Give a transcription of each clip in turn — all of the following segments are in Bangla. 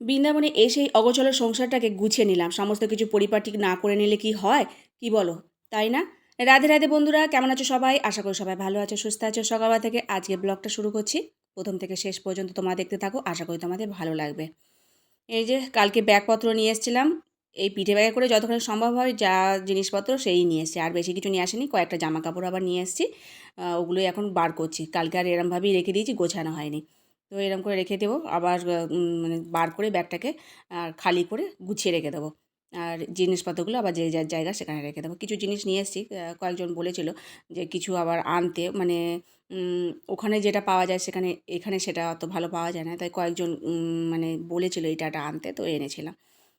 বৃন্দাবনে এসেই অগোচলের সংসারটাকে গুছিয়ে নিলাম। সমস্ত কিছু পরিপাটি না করে নিলে কি হয়? কি বলো? তাই না? রাধে রাধে বন্ধুরা, কেমন আছো সবাই? আশা করি সবাই ভালো আছো, সুস্থ আছো। সকালবেলা থেকে আজকে ব্লগটা শুরু করছি। প্রথম থেকে শেষ পর্যন্ত তোমরা দেখতে থাকো। আশা করি তোমাদের ভালো লাগবে। এই যে কালকে ব্যাগপত্র নিয়ে এসেছিলাম। এই পিঠে ব্যাগে করে যতক্ষণ সম্ভব হয় যা জিনিসপত্র সেই নিয়ে এসেছি। আর বেশি কিছু নিয়ে আসেনি। কয়েকটা জামা কাপড় আবার নিয়ে এসেছি। ওগুলোই এখন বার করছি। কালকে আর এরমভাবেই রেখে দিয়েছি, গোছানো হয়নি। তো এরকম করে রেখে দেবো। আবার মানে বার করে ব্যাগটাকে, আর খালি করে গুছিয়ে রেখে দেবো। আর জিনিসপত্রগুলো আবার যে যার জায়গা সেখানে রেখে দেবো। কিছু জিনিস নিয়ে এসেছি কয়েকজন বলেছিল যে কিছু আবার আনতে মানে ওখানে যেটা পাওয়া যায় সেখানে, এখানে সেটা অত ভালো পাওয়া যায় না। তাই কয়েকজন মানে বলেছিল এইটাটা আনতে, তো এনেছিলাম।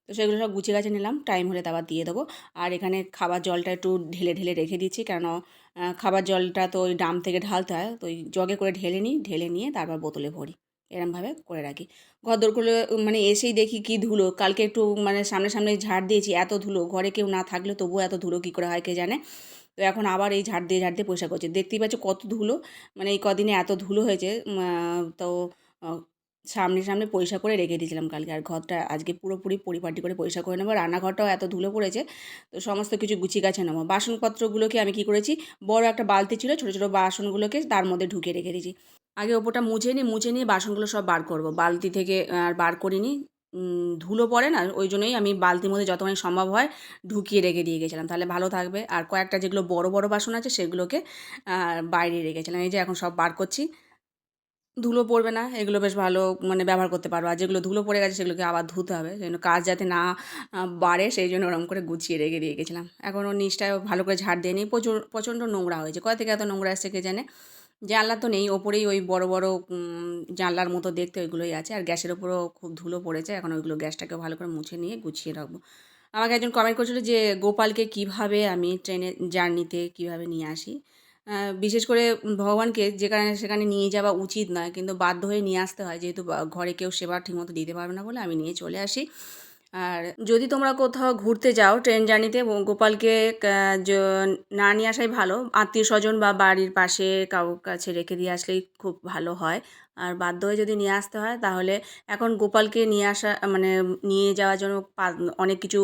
তো সেগুলো সব গুছিয়ে গাছে নিলাম। টাইম হলে তারপর দিয়ে দেবো। আর এখানে খাবার জলটা একটু ঢেলে ঢেলে রেখে দিচ্ছি। কেন খাবার জলটা তো ওই ড্রাম থেকে ঢালতে হয়। তো ওই জগে করে ঢেলে নিই, ঢেলে নিয়ে তারপর বোতলে ভরি। এরমভাবে করে রাখি। ঘর দৌড়গুলো মানে এসেই দেখি কি ধুলো। কালকে একটু মানে সামনে সামনে ঝাড় দিয়েছি, এত ধুলো। ঘরে কেউ না থাকলে তবুও এত ধুলো কী করে হয় কে জানে? তো এখন আবার এই ঝাড় দিয়ে ঝাড় দিয়ে পরিষ্কার করছে। দেখতেই পাচ্ছ কত ধুলো। মানে এই কদিনে এত ধুলো হয়েছে। তো সামনে সামনে পরিষ্কার করে রেখে দিয়েছিলাম কালকে। আর ঘরটা আজকে পুরোপুরি পরিপাটি করে পরিষ্কার করে নেব। রান্নাঘরটাও এত ধুলো পড়েছে, তো সমস্ত কিছু গুছিয়ে গাছে নেব। বাসনপত্রগুলোকে আমি কি করেছি, বড় একটা বালতি ছিল, ছোটো ছোটো বাসনগুলোকে তার মধ্যে ঢুকিয়ে রেখে দিয়েছি। আগে ওপরটা মুছে নিই, মুছে নিয়ে বাসনগুলো সব বার করব। বালতি থেকে আর বার করিনি ধুলো পড়ে না, ওই জন্যই আমি বালতির মধ্যে যতখানি সম্ভব হয় ঢুকিয়ে রেখে দিয়ে গেছিলাম। তাহলে ভালো থাকবে। আর কয়েকটা যেগুলো বড় বড় বাসন আছে, সেগুলোকে বাইরে রেখেছিলাম। এই যে এখন সব বার করছি। ধুলো পড়বে না, এগুলো বেশ ভালো মানে ব্যবহার করতে পারব আর যেগুলো ধুলো পড়ে গেছে, সেগুলোকে আবার ধুতে হবে। সেই জন্য কাজ যাতে না বাড়ে, সেই জন্য ওরকম করে গুছিয়ে রেখে দিয়ে গেছিলাম এখন ওর নিচটায় ভালো করে ঝাড় দিয়ে নিই। প্রচুর, প্রচণ্ড নোংরা হয়েছে। কোথা থেকে এত নোংরা এসছে কে জানে? জানলা তো নেই। ওপরেই ওই বড় বড় জানলার মতো দেখতে ওইগুলোই আছে। আর গ্যাসের ওপরও খুব ধুলো পড়েছে। এখন ওইগুলো গ্যাসটাকে ভালো করে মুছে নিয়ে গুছিয়ে রাখব। আমাকে একজন কমেন্ট করছিল যে, গোপালকে কীভাবে আমি ট্রেনে জার্নিতে কীভাবে নিয়ে আসি? বিশেষ করে ভগবানকে যেখানে সেখানে নিয়ে যাওয়া উচিত নয়, কিন্তু বাধ্য হয়ে নিয়ে আসতে হয়। যেহেতু ঘরে কেউ সেবা ঠিকমতো দিতে পারবে না বলে আমি নিয়ে চলে আসি। আর যদি তোমরা কোথাও ঘুরতে যাও ট্রেন জার্নিতে গোপালকে না নিয়ে আসাই ভালো। আত্মীয় স্বজন বা বাড়ির পাশে কারোর কাছে রেখে দিয়ে আসলেই খুব ভালো হয়। আর বাধ্য হয়ে যদি নিয়ে আসতে হয়, তাহলে এখন গোপালকে নিয়ে আসা মানে নিয়ে যাওয়ার জন্য অনেক কিছু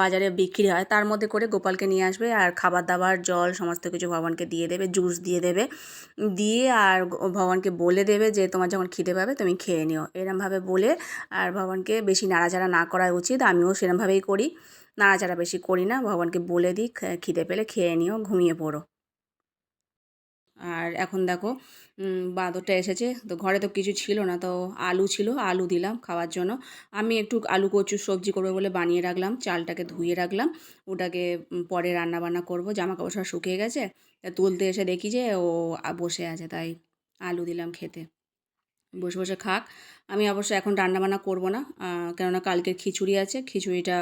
বাজারে বিক্রি হয়। তার মধ্যে করে গোপালকে নিয়ে আসবে আর খাবার দাবার জল, সমস্ত কিছু ভগবানকে দিয়ে দেবে, জুস দিয়ে দেবে। দিয়ে আর ভগবানকে বলে দেবে যে, তোমার যখন খিদে পাবে, তুমি খেয়ে নিও। এরমভাবে বলে আর ভগবানকে বেশি নাড়াচাড়া না করা উচিত। আমিও সেরমভাবেই করি। নাড়াচাড়া বেশি করি না। ভগবানকে বলে দিই খিদে পেলে খেয়ে নিও, ঘুমিয়ে পড়ো। আর এখন দেখো বাঁদরটা এসেছে। তো ঘরে তো কিছু ছিল না, তো আলু ছিল, আলু দিলাম খাওয়ার জন্য। আমি একটু আলু কচু সবজি করব বলে বানিয়ে রাখলাম, চালটাকে ধুয়ে রাখলাম। ওটাকে পরে রান্না বান্না করব। জামা কাপড় সব শুকিয়ে গেছে, তা তুলতে এসে দেখি যে ও বসে আছে, তাই আলু দিলাম খেতে। বসে বসে খাক। আমি অবশ্য এখন রান্না বান্না করব না কেননা কালকের খিচুড়ি আছে। খিচুড়িটা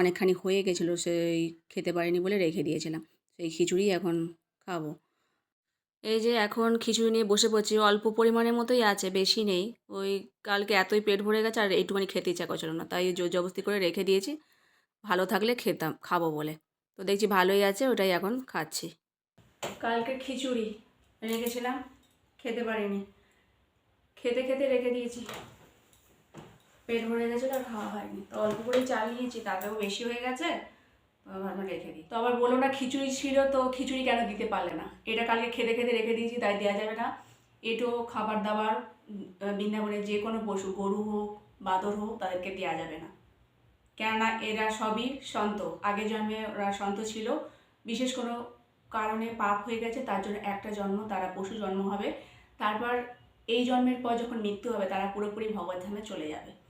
অনেকখানি হয়ে গেছিল, সেই খেতে পারিনি বলে রেখে দিয়েছিলাম। সেই খিচুড়ি এখন খাব। এই যে এখন খিচুড়ি নিয়ে বসে পড়ছি, অল্প পরিমাণের মতোই আছে, বেশি নেই। ওই কালকে এতই পেট ভরে গেছে আর এইটুখানি খেতে ইচ্ছা করছিল না, তাই জোর জবরদস্তি করে রেখে দিয়েছি। ভালো থাকলে খেতাম, খাব বলে। তো দেখছি ভালোই আছে, ওটাই এখন খাচ্ছি। কালকে খিচুড়ি রেখেছিলাম, খেতে পারিনি। খেতে খেতে রেখে দিয়েছি। পেট ভরে গেছিল আর খাওয়া হয়নি। তো অল্প করে চাল নিয়েছি, তাতেও বেশি হয়ে গেছে। তো রেখে দিই তো আবার বলো না, খিচুড়ি ছিল তো খিচুড়ি কেন দিতে পারলে না? এটা কালকে খেতে খেতে রেখে দিয়েছি, তাই দেওয়া যাবে না। এটো, খাবার দাবার বৃন্দাবনের যে কোনো পশু, গরু হোক, বাদর হোক, তাদেরকে দেওয়া যাবে না। কেননা এরা সবই সন্ত। আগে জন্মে ওরা সন্ত ছিল। বিশেষ কোনো কারণে পাপ হয়ে গেছে, তার জন্য একটা জন্ম, তারা পশু জন্ম হবে। তারপর এই জন্মের পর যখন মৃত্যু হবে, তারা পুরোপুরি ভগবদ্ধামে চলে যাবে।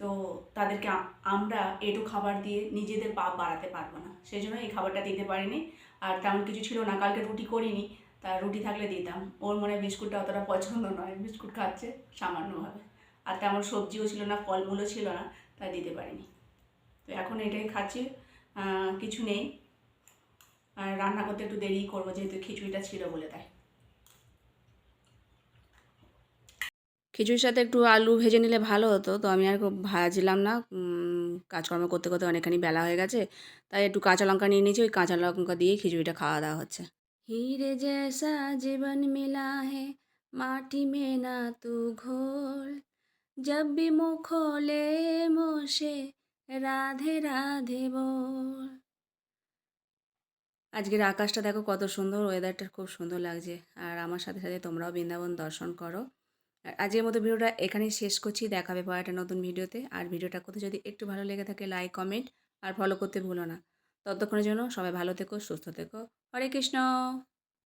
তো তাদেরকে আমরা এটু খাবার দিয়ে নিজেদের পাপ বাড়াতে পারব না। সেই জন্য এই খাবারটা দিতে পারিনি। আর তেমন কিছু ছিল না, কালকে রুটি করিনি, তা রুটি থাকলে দিতাম। ওর মনে বিস্কুটটা অতটা পছন্দ নয়, বিস্কুট খাচ্ছে সামান্যভাবে। আর তেমন সবজিও ছিল না, ফলমূলও ছিল না, তাই দিতে পারিনি। তো এখন এটাই খাচ্ছি কিছু নেই। আর রান্না করতে একটু দেরি করব, যেহেতু খিচুড়িটা ছিল বলে তাই। খিচুড়ির সাথে একটু আলু ভেজে নিলে ভালো হতো তো আমি আর ভাজলাম না। কাজকর্ম করতে করতে অনেকখানি বেলা হয়ে গেছে তাই একটু কাঁচা লঙ্কা নিয়ে নিয়েছি ওই কাঁচা লঙ্কা দিয়েই খিচুড়িটা খাওয়া দাওয়া হচ্ছে। হিরে জেসা জীবন মিলা হে মাটি মে না তু ঘোল। জব বি মুখোলে মোশে রাধে রাধে বল। আজকের আকাশটা দেখো কত সুন্দর ওয়েদারটা খুব সুন্দর লাগছে। আর আমার সাথে সাথে তোমরাও বৃন্দাবন দর্শন করো। আর আজকের মতো ভিডিওটা এখানেই শেষ করছি। দেখাবে হবে একটা নতুন ভিডিওতে। আর ভিডিওটা করতে যদি একটু ভালো লেগে থাকে লাইক কমেন্ট আর ফলো করতে ভুলো না। ততক্ষণের জন্য সবাই ভালো থেকো, সুস্থ থেকো। হরে কৃষ্ণ!